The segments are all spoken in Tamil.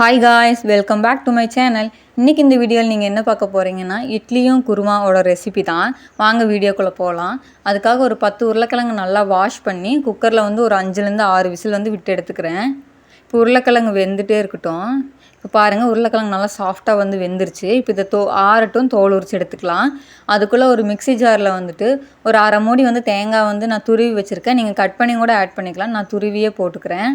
Hi guys welcome back to my channel இன்றைக்கி இந்த வீடியோவில் நீங்கள் என்ன பார்க்க போகிறீங்கன்னா இட்லியும் குருமாவோட ரெசிபி தான். வாங்க வீடியோக்குள்ளே போகலாம் அதுக்காக ஒரு பத்து உருளைக்கிழங்கு நல்லா வாஷ் பண்ணி குக்கரில் வந்து ஒரு அஞ்சுலேருந்து ஆறு விசில் வந்து விட்டு எடுத்துக்கிறேன். இப்போ உருளைக்கிழங்கு வெந்துகிட்டே இருக்கட்டும். இப்போ பாருங்கள் உருளைக்கிழங்கு நல்லா சாஃப்டாக வந்து வெந்துருச்சு. இப்போ இதை தோ ஆறட்டும் தோல் உரிச்சு எடுத்துக்கலாம். அதுக்குள்ளே ஒரு மிக்ஸி ஜாரில் வந்துட்டு ஒரு அரை மூடி வந்து தேங்காய் வந்து நான் துருவி வச்சுருக்கேன். நீங்கள் கட் பண்ணி கூட ஆட் பண்ணிக்கலாம். நான் துருவியே போட்டுக்கிறேன்.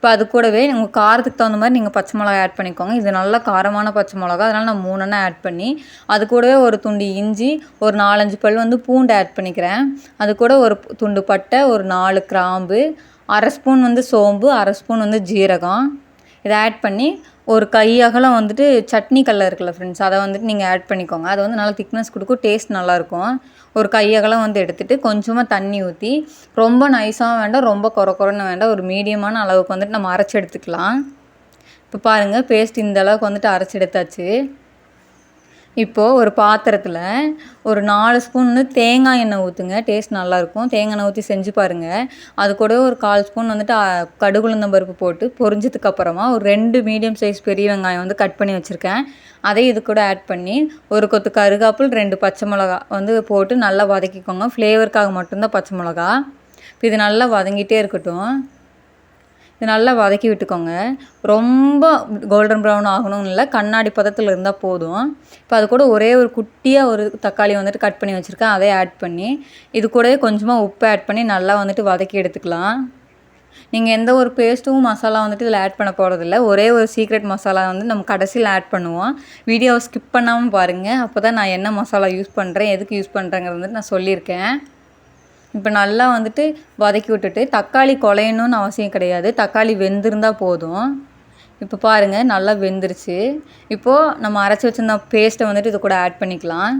இப்போ அது கூடவே உங்கள் காரத்துக்கு தகுந்த மாதிரி நீங்கள் பச்சை மிளகா ஆட் பண்ணிக்கோங்க. இது நல்லா காரமான பச்சை மிளகா அதனால் நான் மூணெண்ணா ஆட் பண்ணி அது கூடவே ஒரு துண்டு இஞ்சி ஒரு நாலஞ்சு பல் வந்து பூண்டு ஆட் பண்ணிக்கிறேன். அது கூட ஒரு துண்டு பட்டை ஒரு நாலு கிராம்பு அரை ஸ்பூன் வந்து சோம்பு அரை ஸ்பூன் வந்து ஜீரகம். இதை ஆட் பண்ணி ஒரு கை அகலம் வந்துட்டு சட்னி கல்ல இருக்குல்ல ஃப்ரெண்ட்ஸ் அதை வந்துட்டு நீங்கள் ஆட் பண்ணிக்கோங்க. அது வந்து நல்லா திக்னஸ் கொடுக்கும் டேஸ்ட் நல்லாயிருக்கும். ஒரு கை அகலம் வந்து எடுத்துகிட்டு கொஞ்சமாக தண்ணி ஊற்றி ரொம்ப நைஸாகவும் வேண்டாம் ரொம்ப குறை குறைன்னு வேண்டாம் ஒரு மீடியமான அளவுக்கு வந்துட்டு நம்ம அரைச்சி எடுத்துக்கலாம். இப்போ பாருங்கள் பேஸ்ட் இந்த அளவுக்கு வந்துட்டு அரைச்சி எடுத்தாச்சு. இப்போது ஒரு பாத்திரத்தில் ஒரு நாலு ஸ்பூன் தேங்காய் எண்ணெய் ஊற்றுங்க டேஸ்ட் நல்லாயிருக்கும் தேங்காய் எண்ணெய் ஊற்றி செஞ்சு பாருங்கள் அது கூட ஒரு கால் ஸ்பூன் வந்துட்டு கடுகுளுந்தம் பருப்பு போட்டு பொரிஞ்சதுக்கு அப்புறமா ஒரு ரெண்டு மீடியம் சைஸ் பெரிய வெங்காயம் வந்து கட் பண்ணி வச்சுருக்கேன். அதை இது கூட ஆட் பண்ணி ஒரு கொத்து கருகாப்பில் ரெண்டு பச்சை மிளகா வந்து போட்டு நல்லா வதக்கிக்கோங்க. ஃப்ளேவருக்காக மட்டும்தான் பச்சை மிளகா. இது நல்லா வதங்கிட்டே இருக்கட்டும். இது நல்லா வதக்கி விட்டுக்கோங்க. ரொம்ப கோல்டன் ப்ரௌன் ஆகணும்னு இல்லை கண்ணாடி பதத்தில் இருந்தால் போதும். இப்போ அது கூட ஒரே ஒரு குட்டியாக ஒரு தக்காளி வந்துட்டு கட் பண்ணி வச்சுருக்கேன். அதை ஆட் பண்ணி இது கூடவே கொஞ்சமாக உப்பு ஆட் பண்ணி நல்லா வந்துட்டு வதக்கி எடுத்துக்கலாம். நீங்கள் எந்த ஒரு பேஸ்ட்டும் மசாலா வந்துட்டு இதில் ஆட் பண்ண போகிறதில்ல ஒரே ஒரு சீக்ரெட் மசாலா வந்து நம்ம கடைசியில் ஆட் பண்ணுவோம். வீடியோவை ஸ்கிப் பண்ணாமல் பாருங்கள் அப்போ தான் நான் என்ன மசாலா யூஸ் பண்ணுறேன் எதுக்கு யூஸ் பண்ணுறேங்கிறது வந்துட்டு நான் சொல்லியிருக்கேன். இப்போ நல்லா வந்துட்டு வதக்கி விட்டுட்டு தக்காளி குழையணும்னு அவசியம் கிடையாது. தக்காளி வெந்திருந்தால் போதும். இப்போ பாருங்கள் நல்லா வெந்துருச்சு. இப்போது நம்ம அரைச்சி வச்சிருந்த பேஸ்ட்டை வந்துட்டு இது கூட ஆட் பண்ணிக்கலாம்.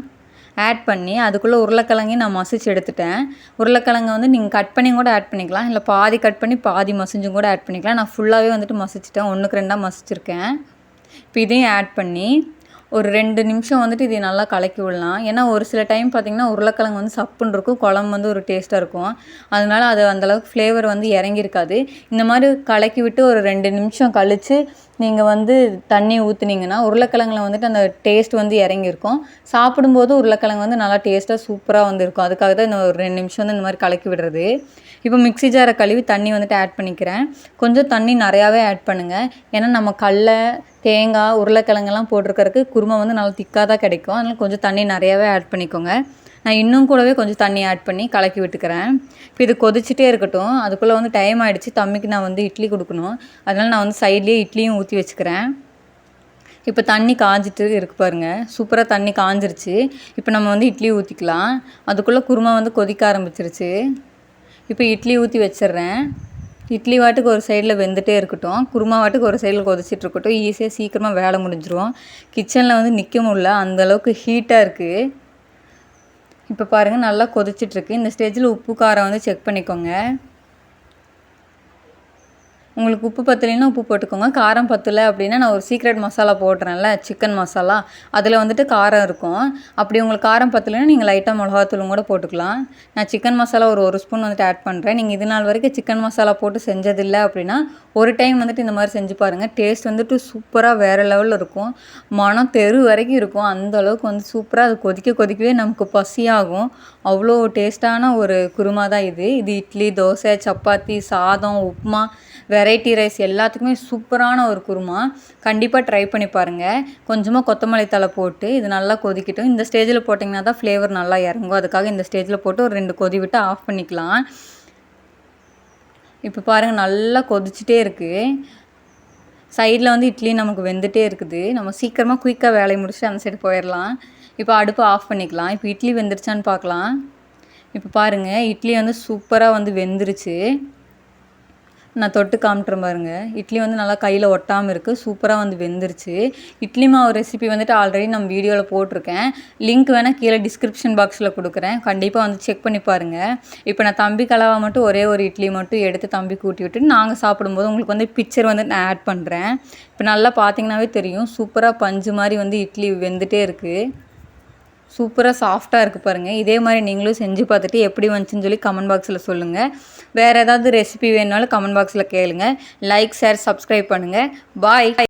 ஆட் பண்ணி அதுக்குள்ளே உருளைக்கிழங்கையும் நான் மசிச்சு எடுத்துட்டேன். உருளைக்கிழங்கை வந்து நீங்கள் கட் பண்ணி கூட ஆட் பண்ணிக்கலாம். இல்லை பாதி கட் பண்ணி பாதி மசிஞ்சும் கூட ஆட் பண்ணிக்கலாம். நான் ஃபுல்லாகவே வந்துட்டு மசிச்சிட்டேன். ஒன்றுக்கு ரெண்டாக மசிச்சிருக்கேன். இப்போ இதையும் ஆட் பண்ணி ஒரு ரெண்டு நிமிஷம் வந்துட்டு இதை நல்லா கலக்கி விடலாம். ஏன்னா ஒரு சில டைம் பார்த்திங்கன்னா உருளைக்கிழங்கு வந்து சப்புன்னு இருக்கும் குழம்பு வந்து ஒரு டேஸ்ட்டாக இருக்கும். அதனால அது அந்தளவுக்கு ஃப்ளேவர் வந்து இறங்கியிருக்காது. இந்த மாதிரி கலக்கி விட்டு ஒரு ரெண்டு நிமிஷம் கழித்து நீங்கள் வந்து தண்ணி ஊற்றுனீங்கன்னா உருளைக்கிழங்குல வந்துட்டு அந்த டேஸ்ட் வந்து இறங்கியிருக்கும். சாப்பிடும்போது உருளைக்கிழங்கு வந்து நல்லா டேஸ்ட்டாக சூப்பராக வந்து இருக்கும் அதுக்காக தான் இந்த ஒரு ரெண்டு நிமிஷம் வந்து இந்த மாதிரி கலக்கி விடுறது. இப்போ மிக்ஸி ஜாரை கழுவி தண்ணி வந்துட்டு ஆட் பண்ணிக்கிறேன். கொஞ்சம் தண்ணி நிறையாவே ஆட் பண்ணுங்கள் ஏன்னா நம்ம கடல தேங்காய் உருளைக்கிழங்கெல்லாம் போட்டிருக்கறக்கு குருமா வந்து நல்லா திக்காக தான் கிடைக்கும். அதனால் கொஞ்சம் தண்ணி நிறையாவே ஆட் பண்ணிக்கோங்க. நான் இன்னும் கூடவே கொஞ்சம் தண்ணி ஆட் பண்ணி கலக்கி விட்டுக்கிறேன். இப்போ இது கொதிச்சிட்டே இருக்கட்டும். அதுக்குள்ளே வந்து டைம் ஆகிடுச்சு தம்பிக்கு நான் வந்து இட்லி கொடுக்கணும். அதனால் நான் வந்து சைட்லேயே இட்லியும் ஊற்றி வச்சுக்கிறேன். இப்போ தண்ணி காஞ்சிட்டு இருக்கு பாருங்கள் சூப்பராக தண்ணி காஞ்சிருச்சு. இப்போ நம்ம வந்து இட்லி ஊற்றிக்கலாம் அதுக்குள்ளே குருமா வந்து கொதிக்க ஆரம்பிச்சிருச்சு. இப்போ இட்லி ஊற்றி வச்சிடுறேன். இட்லி வாட்டுக்கு ஒரு சைடில் வெந்துகிட்டே இருக்கட்டும். குருமா வாட்டுக்கு ஒரு சைடில் கொதிச்சிட்டு இருக்கட்டும். ஈஸியாக சீக்கிரமாக வேலை முடிஞ்சிடும் கிச்சனில் வந்து நிற்க முடில அந்தளவுக்கு ஹீட்டாக இருக்குது இப்போ பாருங்கள் நல்லா கொதிச்சிட்ருக்கு இந்த ஸ்டேஜில் உப்பு காரம் வந்து செக் பண்ணிக்கோங்க. உங்களுக்கு உப்பு பத்தலைன்னா உப்பு போட்டுக்கோங்க. காரம் பத்தலை அப்படின்னா நான் ஒரு சீக்ரெட் மசாலா போடுறேன்ல சிக்கன் மசாலா அதில் வந்துட்டு காரம் இருக்கும். அப்படி உங்களுக்கு காரம் பத்தலைன்னா நீங்கள் லைட்டாக மிளகாத்தூளும் கூட போட்டுக்கலாம். நான் சிக்கன் மசாலா ஒரு ஒரு ஸ்பூன் வந்துட்டு ஆட் பண்ணுறேன் நீங்கள் இது நாள் வரைக்கும் சிக்கன் மசாலா போட்டு செஞ்சதில்லை அப்படின்னா ஒரு டைம் வந்துட்டு இந்த மாதிரி செஞ்சு பாருங்கள் டேஸ்ட் வந்துட்டு சூப்பராக வேறு லெவலில் இருக்கும். மனம் தெரு வரைக்கும் இருக்கும். அந்த அளவுக்கு வந்து சூப்பராக அது கொதிக்க கொதிக்கவே நமக்கு பசியாகும். அவ்வளோ டேஸ்ட்டான ஒரு குருமா தான் இது. இது இட்லி தோசை சப்பாத்தி சாதம் உப்புமா வெரைட்டி ரைஸ் எல்லாத்துக்குமே சூப்பரான ஒரு குருமா. கண்டிப்பாக ட்ரை பண்ணி பாருங்கள் கொஞ்சமாக கொத்தமல்லி தலை போட்டு இது நல்லா கொதிக்கட்டும். இந்த ஸ்டேஜில் போட்டிங்கன்னா தான் ஃப்ளேவர் நல்லா இறங்கும். அதுக்காக இந்த ஸ்டேஜில் போட்டு ஒரு ரெண்டு கொதி விட்டு ஆஃப் பண்ணிக்கலாம். இப்போ பாருங்கள் நல்லா கொதிச்சுட்டே இருக்குது சைடில் வந்து இட்லி நமக்கு வெந்துட்டே இருக்குது. நம்ம சீக்கிரமாக குயிக்காக வேலையை முடிச்சுட்டு அந்த சைடு போயிடலாம் இப்போ அடுப்பு ஆஃப் பண்ணிக்கலாம். இப்போ இட்லி வெந்துருச்சான்னு பார்க்கலாம். இப்போ பாருங்கள் இட்லி வந்து சூப்பராக வந்து வெந்துருச்சு. நான் தொட்டு காமிட்டுறேன் பாருங்க. இட்லி வந்து நல்லா கையில் ஒட்டாமல் இருக்குது சூப்பராக வந்து வெந்துருச்சு. இட்லி மாவு ரெசிபி வந்துட்டு ஆல்ரெடி நம்ம வீடியோவில் போட்டிருக்கேன். லிங்க் வேணால் கீழே டிஸ்கிரிப்ஷன் பாக்ஸில் கொடுக்குறேன். கண்டிப்பாக வந்து செக் பண்ணி பாருங்கள் இப்போ நான் தம்பி கலவா மட்டும் ஒரே ஒரு இட்லி மட்டும் எடுத்து தம்பி கூட்டி விட்டு நாங்கள் சாப்பிடும்போது உங்களுக்கு வந்து பிக்சர் வந்து நான் ஆட் பண்ணுறேன் இப்போ நல்லா பார்த்தீங்கன்னாவே தெரியும். சூப்பராக பஞ்சு மாதிரி வந்து இட்லி வெந்துகிட்டே இருக்குது சூப்பராக சாஃப்டாக இருக்குது பாருங்கள் இதே மாதிரி நீங்களும் செஞ்சு பார்த்துட்டு எப்படி வந்துச்சுன்னு சொல்லி கமெண்ட் பாக்ஸில் சொல்லுங்கள் வேறு ஏதாவது ரெசிபி வேணுனாலும் கமெண்ட் பாக்ஸில் கேளுங்கள் லைக் ஷேர் சப்ஸ்கிரைப் பண்ணுங்கள் பாய்